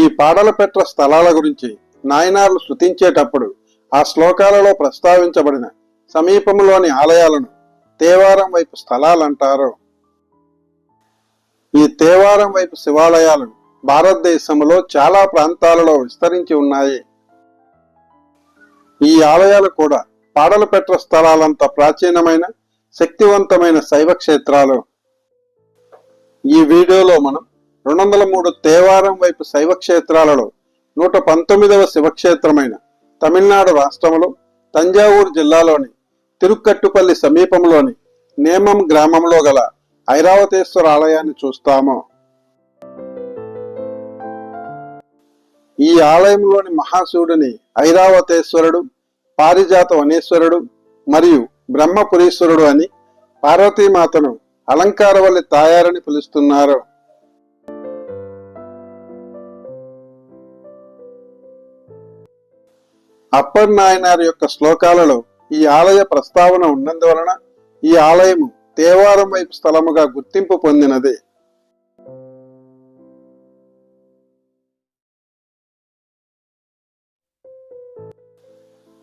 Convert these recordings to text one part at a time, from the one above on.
ఈ పాడలపెట్ట స్థలాల గురించి నాయనార్లు శృతించేటప్పుడు ఆ శ్లోకాలలో ప్రస్తావించబడిన సమీపంలోని ఆలయాలను తేవారం వైపు స్థలాలంటారు. ఈ తేవారం వైపు శివాలయాలు భారతదేశంలో చాలా ప్రాంతాలలో విస్తరించి ఉన్నాయి. ఈ ఆలయాలు కూడా పాడలపెట్ట స్థలాలంత ప్రాచీనమైన శక్తివంతమైన శైవ క్షేత్రాలు. ఈ వీడియోలో మనం రెండు వందల మూడు తేవారం వైపు శైవ క్షేత్రాలలో నూట పంతొమ్మిదవ శివక్షేత్రమైన తమిళనాడు రాష్ట్రంలో తంజావూరు జిల్లాలోని తిరుక్కట్టుపల్లి సమీపంలోని నేమం గ్రామంలో గల ఐరావతేశ్వర ఆలయాన్ని చూస్తాము. ఈ ఆలయంలోని మహాశివుడిని ఐరావతేశ్వరుడు పారిజాత వనేశ్వరుడు మరియు బ్రహ్మపురీశ్వరుడు అని పార్వతీమాతను అలంకారవల్లి తాయారని పిలుస్తున్నారు. అప్పర్ నాయనార్ యొక్క శ్లోకాలలో ఈ ఆలయ ప్రస్తావన ఉన్నందువలన ఈ ఆలయము దేవారం వైపు స్థలముగా గుర్తింపు పొందినది.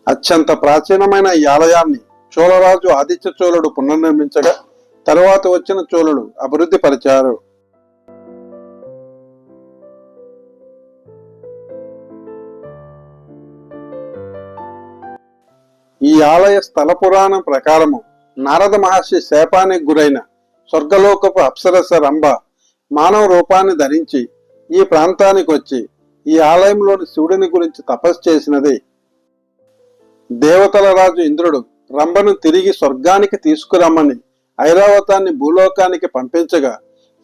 అత్యంత ప్రాచీనమైన ఈ ఆలయాన్ని చోళరాజు ఆదిత్య చోళుడు పునర్నిర్మించగా తరువాత వచ్చిన చోళుడు అభివృద్ధి పరిచారు. ఈ ఆలయ స్థల పురాణం ప్రకారము నారద మహర్షి శాపానికి గురైన స్వర్గలోకపు అప్సరస రంభ మానవ రూపాన్ని ధరించి ఈ ప్రాంతానికి వచ్చి ఈ ఆలయంలోని శివుడిని గురించి తపస్సు చేసినది. దేవతల రాజు ఇంద్రుడు రంభను తిరిగి స్వర్గానికి తీసుకురమ్మని ఐరావతాన్ని భూలోకానికి పంపించగా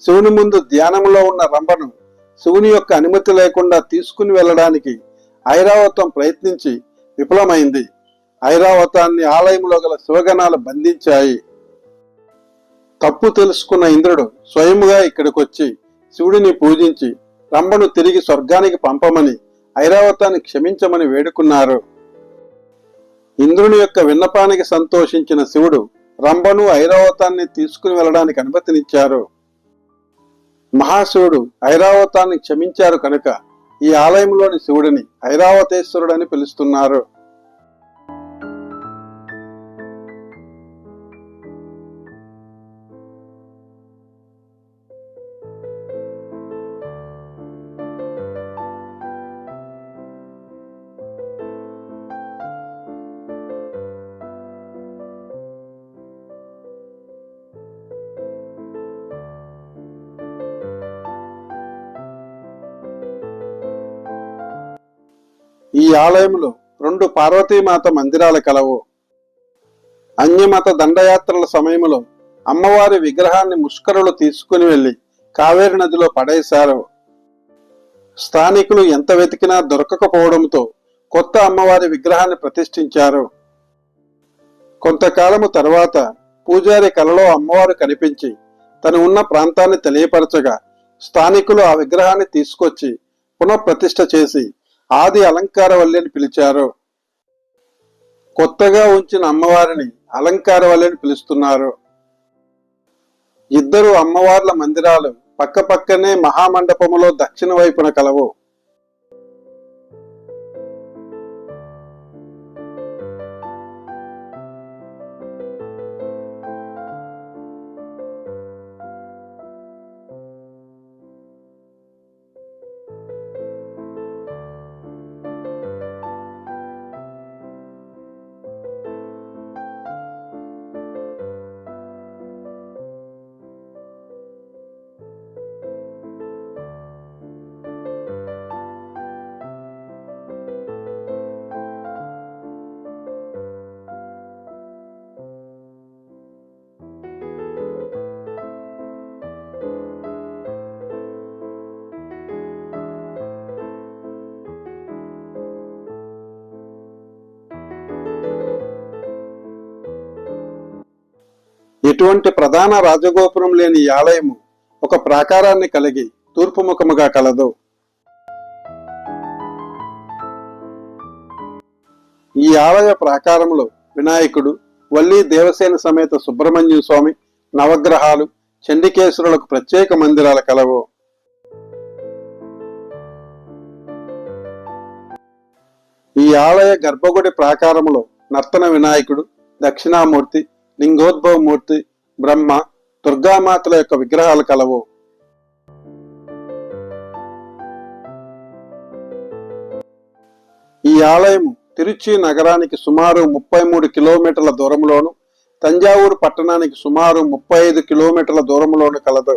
శివుని ముందు ధ్యానంలో ఉన్న రంభను శివుని యొక్క అనుమతి లేకుండా తీసుకుని వెళ్ళడానికి ఐరావతం ప్రయత్నించి విఫలమైంది. ఐరావతాన్ని ఆలయంలో గల శివగణాలు బంధించాయి. తప్పు తెలుసుకున్న ఇంద్రుడు స్వయముగా ఇక్కడికొచ్చి శివుడిని పూజించి రంభను తిరిగి స్వర్గానికి పంపమని ఐరావతాన్ని క్షమించమని వేడుకున్నారు. ఇంద్రుని యొక్క విన్నపానికి సంతోషించిన శివుడు రంభను ఐరావతాన్ని తీసుకుని వెళ్ళడానికి అనుమతినిచ్చారు. మహాశివుడు ఐరావతాన్ని క్షమించారు కనుక ఈ ఆలయంలోని శివుడిని ఐరావతేశ్వరుడని పిలుస్తున్నారు. ఈ ఆలయంలో రెండు పార్వతీమాత మందిరాలు కలవు. అన్యమత దండయాత్రల సమయంలో అమ్మవారి విగ్రహాన్ని ముష్కరులు తీసుకుని వెళ్ళి కావేరి నదిలో పడేశారు. స్థానికులు ఎంత వెతికినా దొరకకపోవడంతో కొత్త అమ్మవారి విగ్రహాన్ని ప్రతిష్ఠించారు. కొంతకాలము తర్వాత పూజారి కలలో అమ్మవారు కనిపించి తను ఉన్న ప్రాంతాన్ని తెలియపరచగా స్థానికులు ఆ విగ్రహాన్ని తీసుకొచ్చి పునఃప్రతిష్ఠ చేసి ఆది అలంకారవల్లి అని పిలిచారు. కొత్తగా ఉంచిన అమ్మవారిని అలంకారవల్లి అని పిలుస్తున్నారు. ఇద్దరు అమ్మవార్ల మందిరాలు పక్కపక్కనే మహామండపములో దక్షిణ వైపున కలవు. ఎటువంటి ప్రధాన రాజగోపురం లేని ఈ ఆలయము ఒక ప్రాకారాన్ని కలిగి తూర్పు ముఖముగా కలదు. ఈ ఆలయ ప్రాకారంలో వినాయకుడు వల్లి దేవసేన సమేత సుబ్రహ్మణ్య స్వామి నవగ్రహాలు చండికేశ్వరులకు ప్రత్యేక మందిరాలు కలవు. ఈ ఆలయ గర్భగుడి ప్రాకారములో నర్తన వినాయకుడు దక్షిణామూర్తి లింగోద్భవమూర్తి బ్రహ్మ దుర్గామాతల యొక్క విగ్రహాలు కలవు. ఈ ఆలయము తిరుచి నగరానికి సుమారు ముప్పై మూడు కిలోమీటర్ల దూరంలోను తంజావూరు పట్టణానికి సుమారు ముప్పై ఐదు కిలోమీటర్ల దూరంలోను కలదు.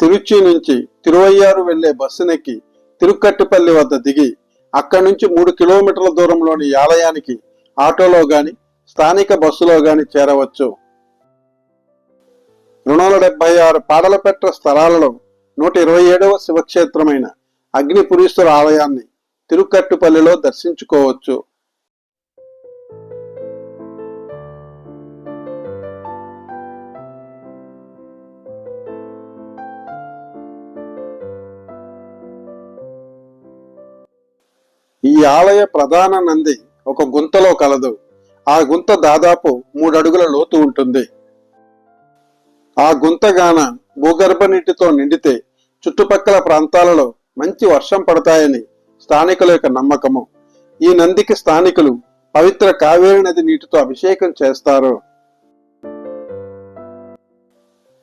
తిరుచి నుంచి తిరువయ్యారు వెళ్ళే బస్సునెక్కి తిరుక్కట్టుపల్లి వద్ద దిగి అక్కడి నుంచి మూడు కిలోమీటర్ల దూరంలోని ఈ ఆలయానికి ఆటోలో గాని స్థానిక బస్సులో గాని చేరవచ్చు. రెండు వందల డెబ్బై ఆరు పాడలపెట్ట స్థలాలలో నూట ఇరవై ఏడవ శివక్షేత్రమైన అగ్నిపురీశ్వర ఆలయాన్ని తిరుకట్టుపల్లిలో దర్శించుకోవచ్చు. ఈ ఆలయ ప్రధాన నంది ఒక గుంతలో కలదు. ఆ గుంత దాదాపు మూడు అడుగుల లోతు ఉంటుంది. ఆ గుంతగాన భూగర్భ నీటితో నిండితే చుట్టుపక్కల ప్రాంతాలలో మంచి వర్షం పడతాయని స్థానికుల యొక్క నమ్మకము. ఈ నందికి స్థానికులు పవిత్ర కావేరి నది నీటితో అభిషేకం చేస్తారు.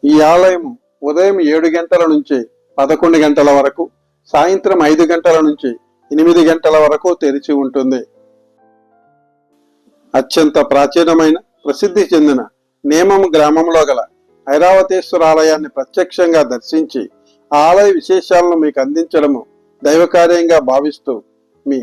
ఈ ఆలయం ఉదయం ఏడు గంటల నుంచి పదకొండు గంటల వరకు సాయంత్రం ఐదు గంటల నుంచి ఎనిమిది గంటల వరకు తెరిచి ఉంటుంది. అత్యంత ప్రాచీనమైన ప్రసిద్ధి చెందిన నేమం గ్రామంలో గల ఐరావతేశ్వర ఆలయాన్ని ప్రత్యక్షంగా దర్శించి ఆ ఆలయ విశేషాలను మీకు అందించడము దైవకార్యంగా భావిస్తూ మీ